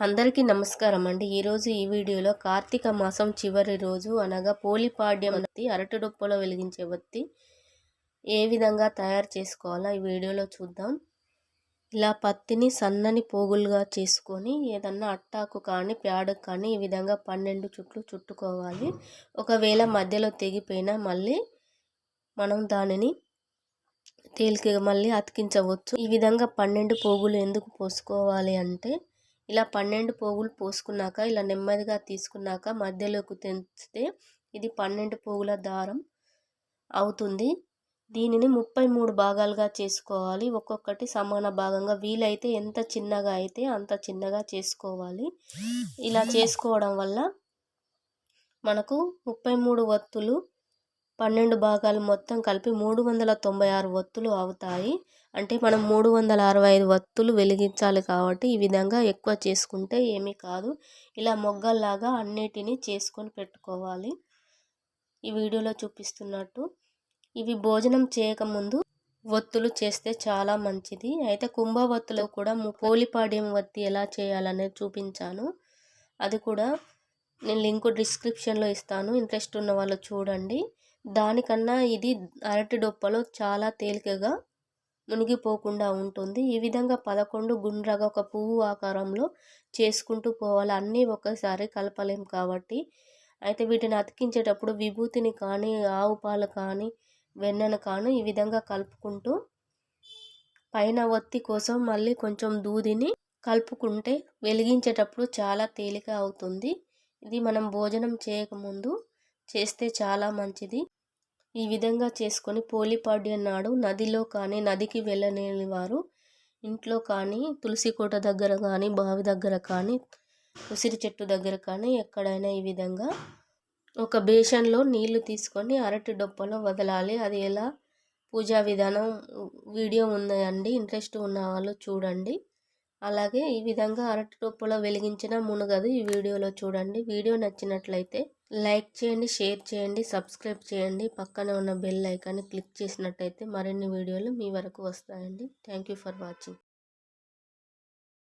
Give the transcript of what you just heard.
అందరికీ నమస్కారం అండి. ఈరోజు ఈ వీడియోలో కార్తీక మాసం చివరి రోజు అనగా పోలిపాడ్యం వత్తి వెలిగించే వత్తి ఏ విధంగా తయారు చేసుకోవాలో ఈ వీడియోలో చూద్దాం. ఇలా పత్తిని సన్నని పోగులుగా చేసుకొని ఏదన్నా అట్టాకు కానీ ప్యాడకు కానీ ఈ విధంగా పన్నెండు చుట్లు చుట్టుకోవాలి. ఒకవేళ మధ్యలో తెగిపోయినా మళ్ళీ మనం దానిని తేలికగా మళ్ళీ అతికించవచ్చు. ఈ విధంగా పన్నెండు పోగులు ఎందుకు పోసుకోవాలి అంటే ఇలా పన్నెండు పోగులు పోసుకున్నాక ఇలా నెమ్మదిగా తీసుకున్నాక మధ్యలోకి తెంచితే ఇది పన్నెండు పోగుల దారం అవుతుంది. దీనిని ముప్పై మూడు భాగాలుగా చేసుకోవాలి. ఒక్కొక్కటి సమాన భాగంగా వీలైతే ఎంత చిన్నగా అయితే అంత చిన్నగా చేసుకోవాలి. ఇలా చేసుకోవడం వల్ల మనకు ముప్పై మూడు వత్తులు పన్నెండు భాగాలు మొత్తం కలిపి మూడు వందల తొంభై ఆరు వత్తులు అవుతాయి. అంటే మనం మూడు వందల అరవై ఐదు వత్తులు వెలిగించాలి కాబట్టి ఈ విధంగా ఎక్కువ చేసుకుంటే ఏమీ కాదు. ఇలా మొగ్గల్లాగా అన్నిటినీ చేసుకొని పెట్టుకోవాలి. ఈ వీడియోలో చూపిస్తున్నట్టు ఇవి భోజనం చేయకముందు ఒత్తులు చేస్తే చాలా మంచిది. అయితే కుంభవత్తులో కూడా పోలిపాడ్యం వత్తి ఎలా చేయాలనేది చూపించాను. అది కూడా నేను లింక్ డిస్క్రిప్షన్లో ఇస్తాను. ఇంట్రెస్ట్ ఉన్న వాళ్ళు చూడండి. దానికన్నా ఇది అరటి డొప్పలో చాలా తేలికగా మునిగిపోకుండా ఉంటుంది. ఈ విధంగా పదకొండు గుండ్రగా ఒక పువ్వు ఆకారంలో చేసుకుంటూ పోవాలి. అన్నీ ఒక్కసారి కలపలేం కాబట్టి. అయితే వీటిని అతికించేటప్పుడు విభూతిని కానీ ఆవు పాలు కానీ వెన్నను కానీ ఈ విధంగా కలుపుకుంటూ పైన ఒత్తి కోసం మళ్ళీ కొంచెం దూదిని కలుపుకుంటే వెలిగించేటప్పుడు చాలా తేలిక అవుతుంది. ఇది మనం భోజనం చేయకముందు చేస్తే చాలా మంచిది. ఈ విధంగా చేసుకొని పోలిపాడ్య నాడు నదిలో కానీ నదికి వెళ్ళలేని వారు ఇంట్లో కానీ తులసి కోట దగ్గర కానీ బావి దగ్గర కానీ ఉసిరి చెట్టు దగ్గర కానీ ఎక్కడైనా ఈ విధంగా ఒక బేషన్లో నీళ్ళు తీసుకొని అరటి డొప్పలో వదలాలి. అది ఎలా? పూజా విధానం వీడియో ఉందండి ఇంట్రెస్ట్ ఉన్న వాళ్ళు చూడండి. అలాగే ఈ విధంగా అరటి డొప్పలో వెలిగించిన మునగదు ఈ వీడియోలో చూడండి. వీడియో నచ్చినట్లయితే లైక్ చేయండి షేర్ చేయండి సబ్స్క్రైబ్ చేయండి. పక్కన ఉన్న బెల్ ఐకాన్ని క్లిక్ చేసినట్టయితే మరిన్ని వీడియోలు మీ వరకు వస్తాయండి. Thank for watching.